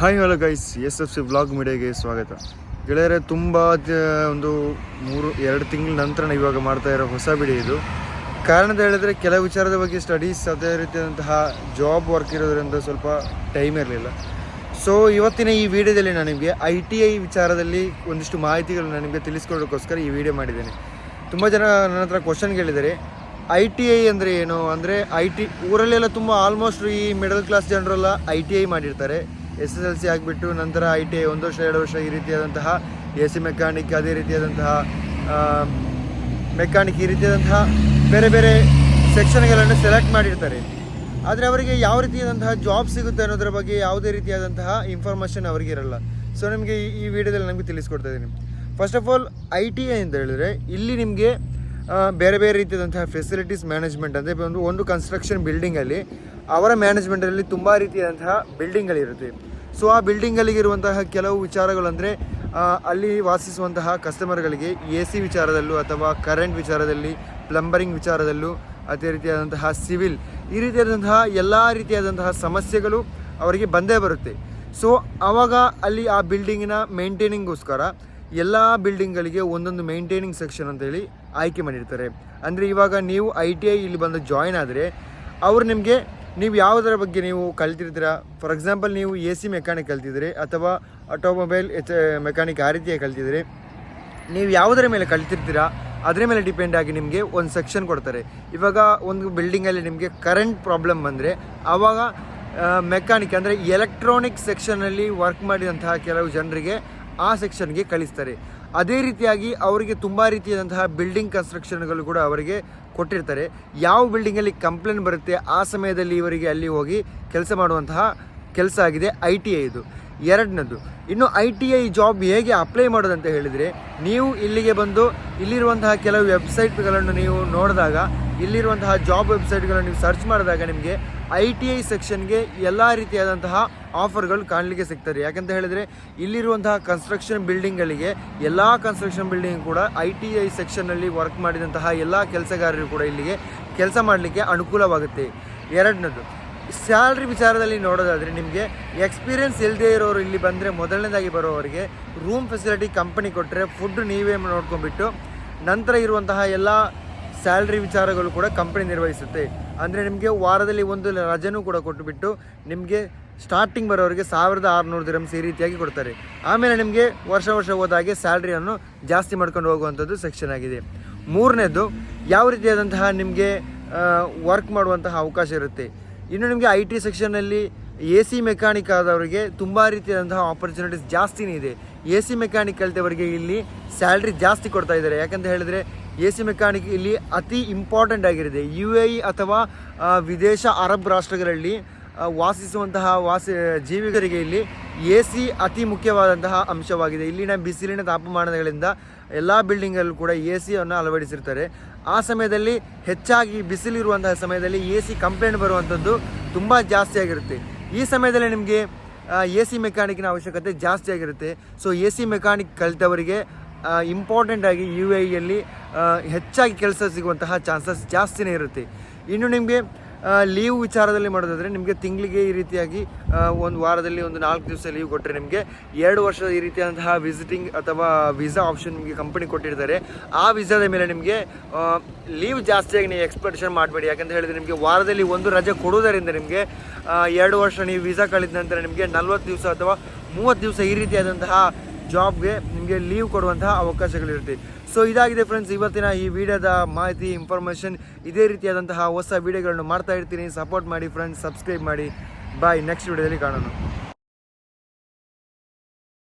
Hi hello guys S F C blog ಮೀಡಿಯಾಗೆ ಸ್ವಾಗತ. ಗೆಳೆಯರೆ, ತುಂಬ ಒಂದು ಮೂರು, ಎರಡು ತಿಂಗಳ ನಂತರ ನಾವು ಇವಾಗ ಮಾಡ್ತಾ ಇರೋ ಹೊಸ ವಿಡಿಯೋ ಇದು. ಕಾರಣ ಹೇಳಿದ್ರೆ ಕೆಲವು ವಿಚಾರದ ಬಗ್ಗೆ ಸ್ಟಡೀಸ್ ಅದೇ ರೀತಿಯಾದಂತಹ ಜಾಬ್ ವರ್ಕ್ ಇರೋದ್ರಿಂದ ಸ್ವಲ್ಪ ಟೈಮ್ ಇರಲಿಲ್ಲ. ಸೊ ಇವತ್ತಿನ ಈ ವಿಡಿಯೋದಲ್ಲಿ ನಾನು ನಿಮಗೆ ಐ ಟಿ ಐ ವಿಚಾರದಲ್ಲಿ ಒಂದಿಷ್ಟು ಮಾಹಿತಿಗಳನ್ನ ನಿಮಗೆ ತಿಳಿಸ್ಕೊಡೋಕ್ಕೋಸ್ಕರ ಈ ವಿಡಿಯೋ ಮಾಡಿದ್ದೇನೆ. ತುಂಬ ಜನ ನನ್ನ ಹತ್ರ ಕ್ವಶನ್ ಕೇಳಿದ್ದಾರೆ. ಐ ಟಿ ಐ ಅಂದರೆ ಏನು? ಅಂದರೆ ಐ ಟಿ ಊರಲ್ಲೆಲ್ಲ ತುಂಬ ಆಲ್ಮೋಸ್ಟ್ ಈ ಮಿಡಲ್ ಕ್ಲಾಸ್ ಜನರೆಲ್ಲ ಐ ಟಿ ಐ ಮಾಡಿರ್ತಾರೆ. ಎಸ್ ಎಸ್ ಎಲ್ ಸಿ ಆಗಿಬಿಟ್ಟು ನಂತರ ಐ ಟಿ ಐ ಒಂದು ವರ್ಷ, ಎರಡು ವರ್ಷ ಈ ರೀತಿಯಾದಂತಹ ಎ ಸಿ ಮೆಕ್ಯಾನಿಕ್, ಅದೇ ರೀತಿಯಾದಂತಹ ಮೆಕ್ಯಾನಿಕ್ ಈ ರೀತಿಯಾದಂತಹ ಬೇರೆ ಬೇರೆ ಸೆಕ್ಷನ್ಗಳನ್ನು ಸೆಲೆಕ್ಟ್ ಮಾಡಿರ್ತಾರೆ. ಆದರೆ ಅವರಿಗೆ ಯಾವ ರೀತಿಯಾದಂತಹ ಜಾಬ್ ಸಿಗುತ್ತೆ ಅನ್ನೋದ್ರ ಬಗ್ಗೆ ಯಾವುದೇ ರೀತಿಯಾದಂತಹ ಇನ್ಫಾರ್ಮೇಷನ್ ಅವರಿಗೆ ಇರಲ್ಲ. ಸೊ ನಿಮಗೆ ಈ- ಈ ವಿಡಿಯೋದಲ್ಲಿ ನಮಗೆ ತಿಳಿಸ್ಕೊಡ್ತಾ ಇದ್ದೀನಿ. First of all I T I ಅಂತ ಹೇಳಿದ್ರೆ ಇಲ್ಲಿ ನಿಮಗೆ ಬೇರೆ ಬೇರೆ ರೀತಿಯಾದಂತಹ ಫೆಸಿಲಿಟೀಸ್ ಮ್ಯಾನೇಜ್ಮೆಂಟ್ ಅಂದರೆ ಒಂದು ಒಂದು ಕನ್ಸ್ಟ್ರಕ್ಷನ್ ಬಿಲ್ಡಿಂಗಲ್ಲಿ ಅವರ ಮ್ಯಾನೇಜ್ಮೆಂಟಲ್ಲಿ ತುಂಬ ರೀತಿಯಾದಂತಹ ಬಿಲ್ಡಿಂಗ್ಗಳಿರುತ್ತೆ ಸೊ ಆ ಬಿಲ್ಡಿಂಗಲ್ಲಿಗಿರುವಂತಹ ಕೆಲವು ವಿಚಾರಗಳಂದರೆ ಅಲ್ಲಿ ವಾಸಿಸುವಂತಹ ಕಸ್ಟಮರ್ಗಳಿಗೆ ಎ ಸಿ ವಿಚಾರದಲ್ಲೂ ಅಥವಾ ಕರೆಂಟ್ ವಿಚಾರದಲ್ಲಿ ಪ್ಲಂಬರಿಂಗ್ ವಿಚಾರದಲ್ಲೂ ಅದೇ ರೀತಿಯಾದಂತಹ ಸಿವಿಲ್ ಈ ರೀತಿಯಾದಂತಹ ಎಲ್ಲ ರೀತಿಯಾದಂತಹ ಸಮಸ್ಯೆಗಳು ಅವರಿಗೆ ಬಂದೇ ಬರುತ್ತೆ. ಸೊ ಆವಾಗ ಅಲ್ಲಿ ಆ ಬಿಲ್ಡಿಂಗಿನ ಮೇಂಟೈನಿಂಗ್ಗೋಸ್ಕರ ಎಲ್ಲ ಬಿಲ್ಡಿಂಗ್ಗಳಿಗೆ ಒಂದೊಂದು ಮೇಂಟೈನಿಂಗ್ ಸೆಕ್ಷನ್ ಅಂತೇಳಿ ಆಯ್ಕೆ ಮಾಡಿರ್ತಾರೆ. ಅಂದರೆ ಇವಾಗ ನೀವು ಐ ಟಿ ಐ ಇಲ್ಲಿ ಬಂದು ಜಾಯ್ನ್ ಆದರೆ, ಅವರು ನಿಮಗೆ ನೀವು ಯಾವುದರ ಬಗ್ಗೆ ನೀವು ಕಲ್ತಿರ್ತೀರಾ? ಫಾರ್ ಎಕ್ಸಾಂಪಲ್ ನೀವು ಎ ಸಿ ಮೆಕ್ಯಾನಿಕ್ ಕಲ್ತಿದ್ದೀರಿ ಅಥವಾ ಆಟೋಮೊಬೈಲ್ ಎಚ್ ಮೆಕ್ಯಾನಿಕ್ ಆ ರೀತಿಯಾಗಿ ಕಲ್ತಿದ್ದೀರಿ. ನೀವು ಯಾವುದರ ಮೇಲೆ ಕಲ್ತಿರ್ತೀರಾ? ಅದರ ಮೇಲೆ ಡಿಪೆಂಡ್ ಆಗಿ ನಿಮಗೆ ಒಂದು ಸೆಕ್ಷನ್ ಕೊಡ್ತಾರೆ. ಇವಾಗ ಒಂದು ಬಿಲ್ಡಿಂಗಲ್ಲಿ ನಿಮಗೆ ಕರೆಂಟ್ ಪ್ರಾಬ್ಲಮ್ ಬಂದರೆ ಆವಾಗ ಮೆಕ್ಯಾನಿಕ್ ಅಂದರೆ ಎಲೆಕ್ಟ್ರಾನಿಕ್ ಸೆಕ್ಷನಲ್ಲಿ ವರ್ಕ್ ಮಾಡಿದಂತಹ ಕೆಲವು ಜನರಿಗೆ ಆ ಸೆಕ್ಷನ್ಗೆ ಕಳಿಸ್ತಾರೆ. ಅದೇ ರೀತಿಯಾಗಿ ಅವರಿಗೆ ತುಂಬ ರೀತಿಯಾದಂತಹ ಬಿಲ್ಡಿಂಗ್ ಕನ್ಸ್ಟ್ರಕ್ಷನ್ಗಳು ಕೂಡ ಅವರಿಗೆ ಕೊಟ್ಟಿರ್ತಾರೆ. ಯಾವ ಬಿಲ್ಡಿಂಗಲ್ಲಿ ಕಂಪ್ಲೇಂಟ್ ಬರುತ್ತೆ, ಆ ಸಮಯದಲ್ಲಿ ಇವರಿಗೆ ಅಲ್ಲಿ ಹೋಗಿ ಕೆಲಸ ಮಾಡುವಂತಹ ಕೆಲಸ ಆಗಿದೆ ಐ ಟಿ ಐ ಇದು. ಎರಡನೇದು ಇನ್ನು ಐ ಟಿ ಐ ಜಾಬ್ ಹೇಗೆ ಅಪ್ಲೈ ಮಾಡೋದಂತ ಹೇಳಿದರೆ, ನೀವು ಇಲ್ಲಿಗೆ ಬಂದು ಇಲ್ಲಿರುವಂತಹ ಕೆಲವು ವೆಬ್ಸೈಟ್ಗಳನ್ನು ನೀವು ನೋಡಿದಾಗ, ಇಲ್ಲಿರುವಂತಹ ಜಾಬ್ ವೆಬ್ಸೈಟ್ಗಳನ್ನು ನೀವು ಸರ್ಚ್ ಮಾಡಿದಾಗ ನಿಮಗೆ ಐ ಟಿ ಐ ಸೆಕ್ಷನ್ಗೆ ಎಲ್ಲ ರೀತಿಯಾದಂತಹ ಆಫರ್ಗಳು ಕಾಣಲಿಕ್ಕೆ ಸಿಗ್ತದೆ. ಯಾಕಂತ ಹೇಳಿದರೆ, ಇಲ್ಲಿರುವಂತಹ ಕನ್ಸ್ಟ್ರಕ್ಷನ್ ಬಿಲ್ಡಿಂಗ್ಗಳಿಗೆ ಎಲ್ಲ ಕನ್ಸ್ಟ್ರಕ್ಷನ್ ಬಿಲ್ಡಿಂಗ್ ಕೂಡ ಐ ಟಿ ಐ ಸೆಕ್ಷನ್ನಲ್ಲಿ ವರ್ಕ್ ಮಾಡಿದಂತಹ ಎಲ್ಲ ಕೆಲಸಗಾರರು ಕೂಡ ಇಲ್ಲಿಗೆ ಕೆಲಸ ಮಾಡಲಿಕ್ಕೆ ಅನುಕೂಲವಾಗುತ್ತೆ. ಎರಡನೇದು ಸ್ಯಾಲ್ರಿ ವಿಚಾರದಲ್ಲಿ ನೋಡೋದಾದರೆ ನಿಮಗೆ ಎಕ್ಸ್ಪೀರಿಯನ್ಸ್ ಇಲ್ಲದೆ ಇರೋರು ಇಲ್ಲಿ ಬಂದರೆ ಮೊದಲನೇದಾಗಿ ಬರೋವರಿಗೆ ರೂಮ್ ಫೆಸಿಲಿಟಿ ಕಂಪನಿ ಕೊಟ್ಟರೆ ಫುಡ್ ನೀವೇ ನೋಡ್ಕೊಂಡ್ಬಿಟ್ಟು ನಂತರ ಇರುವಂತಹ ಎಲ್ಲ ಸ್ಯಾಲ್ರಿ ವಿಚಾರಗಳು ಕೂಡ ಕಂಪನಿ ನಿರ್ವಹಿಸುತ್ತೆ. ಅಂದರೆ ನಿಮಗೆ ವಾರದಲ್ಲಿ ಒಂದು ರಜೆನೂ ಕೂಡ ಕೊಟ್ಟುಬಿಟ್ಟು ನಿಮಗೆ ಸ್ಟಾರ್ಟಿಂಗ್ ಬರೋರಿಗೆ ಸಾವಿರದ ಆರುನೂರು ದಿರಮ್ಸ್ ಈ ರೀತಿಯಾಗಿ ಕೊಡ್ತಾರೆ. ಆಮೇಲೆ ನಿಮಗೆ ವರ್ಷ ವರ್ಷ ಹೋದಾಗೆ ಸ್ಯಾಲ್ರಿಯನ್ನು ಜಾಸ್ತಿ ಮಾಡ್ಕೊಂಡು ಹೋಗುವಂಥದ್ದು ಸೆಕ್ಷನ್ ಆಗಿದೆ. ಮೂರನೇದು, ಯಾವ ರೀತಿಯಾದಂತಹ ನಿಮಗೆ ವರ್ಕ್ ಮಾಡುವಂತಹ ಅವಕಾಶ ಇರುತ್ತೆ. ಇನ್ನು ನಿಮಗೆ ಐ ಟಿ ಸೆಕ್ಷನಲ್ಲಿ ಎ ಸಿ ಮೆಕ್ಯಾನಿಕ್ ಆದವರಿಗೆ ತುಂಬ ರೀತಿಯಾದಂತಹ ಆಪರ್ಚುನಿಟೀಸ್ ಜಾಸ್ತಿನೇ ಇದೆ. ಎ ಸಿ ಮೆಕ್ಯಾನಿಕ್ ಕಲಿತವರಿಗೆ ಇಲ್ಲಿ ಸ್ಯಾಲ್ರಿ ಜಾಸ್ತಿ ಕೊಡ್ತಾ ಇದ್ದಾರೆ. ಯಾಕಂತ ಹೇಳಿದರೆ ಎ ಸಿ ಮೆಕ್ಯಾನಿಕ್ ಇಲ್ಲಿ ಅತಿ ಇಂಪಾರ್ಟೆಂಟ್ ಆಗಿರುತ್ತೆ. ಯು ಎ ಅಥವಾ ವಿದೇಶ, ಅರಬ್ ರಾಷ್ಟ್ರಗಳಲ್ಲಿ ವಾಸಿಸುವಂತಹ ವಾಸಿ ಜೀವಿಗರಿಗೆ ಇಲ್ಲಿ ಎ ಸಿ ಅತಿ ಮುಖ್ಯವಾದಂತಹ ಅಂಶವಾಗಿದೆ. ಇಲ್ಲಿನ ಬಿಸಿಲಿನ ತಾಪಮಾನಗಳಿಂದ ಎಲ್ಲ ಬಿಲ್ಡಿಂಗಲ್ಲೂ ಕೂಡ ಎ ಸಿಯನ್ನು ಅಳವಡಿಸಿರ್ತಾರೆ. ಆ ಸಮಯದಲ್ಲಿ ಹೆಚ್ಚಾಗಿ ಬಿಸಿಲಿರುವಂತಹ ಸಮಯದಲ್ಲಿ ಎ ಸಿ ಕಂಪ್ಲೇಂಟ್ ಬರುವಂಥದ್ದು ತುಂಬ ಜಾಸ್ತಿ ಆಗಿರುತ್ತೆ. ಈ ಸಮಯದಲ್ಲಿ ನಿಮಗೆ ಎ ಸಿ ಮೆಕ್ಯಾನಿಕ್ನ ಅವಶ್ಯಕತೆ ಜಾಸ್ತಿ ಆಗಿರುತ್ತೆ. ಸೊ ಎ ಸಿ ಮೆಕ್ಯಾನಿಕ್ ಕಲಿತವರಿಗೆ ಇಂಪಾರ್ಟೆಂಟ್ ಆಗಿ ಯು ಎ ಇಯಲ್ಲಿ ಹೆಚ್ಚಾಗಿ ಕೆಲಸ ಸಿಗುವಂತಹ ಚಾನ್ಸಸ್ ಜಾಸ್ತಿನೇ ಇರುತ್ತೆ. ಇನ್ನು ನಿಮಗೆ ಲೀವ್ ವಿಚಾರದಲ್ಲಿ ಮಾಡೋದಾದರೆ ನಿಮಗೆ ತಿಂಗಳಿಗೆ ಈ ರೀತಿಯಾಗಿ ಒಂದು ವಾರದಲ್ಲಿ ಒಂದು ನಾಲ್ಕು ದಿವಸ ಲೀವ್ ಕೊಟ್ಟರೆ ನಿಮಗೆ ಎರಡು ವರ್ಷದ ಈ ರೀತಿಯಾದಂತಹ ವಿಸಿಟಿಂಗ್ ಅಥವಾ ವೀಸಾ ಆಪ್ಷನ್ ನಿಮಗೆ ಕಂಪನಿ ಕೊಟ್ಟಿರ್ತಾರೆ. ಆ ವೀಸಾದ ಮೇಲೆ ನಿಮಗೆ ಲೀವ್ ಜಾಸ್ತಿಯಾಗಿ ನೀವು ಎಕ್ಸ್ಪೆಕ್ಟೇಷನ್ ಮಾಡಬೇಡಿ. ಯಾಕಂತ ಹೇಳಿದರೆ ನಿಮಗೆ ವಾರದಲ್ಲಿ ಒಂದು ರಜೆ ಕೊಡುವುದರಿಂದ ನಿಮಗೆ ಎರಡು ವರ್ಷ ನೀವು ವೀಸಾ ಕಳೆದ ನಂತರ ನಿಮಗೆ ನಲ್ವತ್ತು ದಿವಸ ಅಥವಾ ಮೂವತ್ತು ದಿವಸ ಈ ರೀತಿಯಾದಂತಹ ಜಾಬ್ಗೆ ನಿಮಗೆ ಲೀವ್ ಕೊಡುವಂತಹ ಅವಕಾಶಗಳಿರುತ್ತೆ. ಸೊ ಇದಾಗಿದೆ ಫ್ರೆಂಡ್ಸ್ ಇವತ್ತಿನ ಈ ವಿಡಿಯೋದ ಮಾಹಿತಿ ಇನ್ಫಾರ್ಮೇಷನ್ ಇದೇ ರೀತಿಯಾದಂತಹ ಹೊಸ ವಿಡಿಯೋಗಳನ್ನು ಮಾಡ್ತಾ ಇರ್ತೀನಿ. ಸಪೋರ್ಟ್ ಮಾಡಿ ಫ್ರೆಂಡ್ಸ್ ಸಬ್ಸ್ಕ್ರೈಬ್ ಮಾಡಿ. ಬಾಯ್ ನೆಕ್ಸ್ಟ್ ವಿಡಿಯೋದಲ್ಲಿ ಕಾಣೋಣ.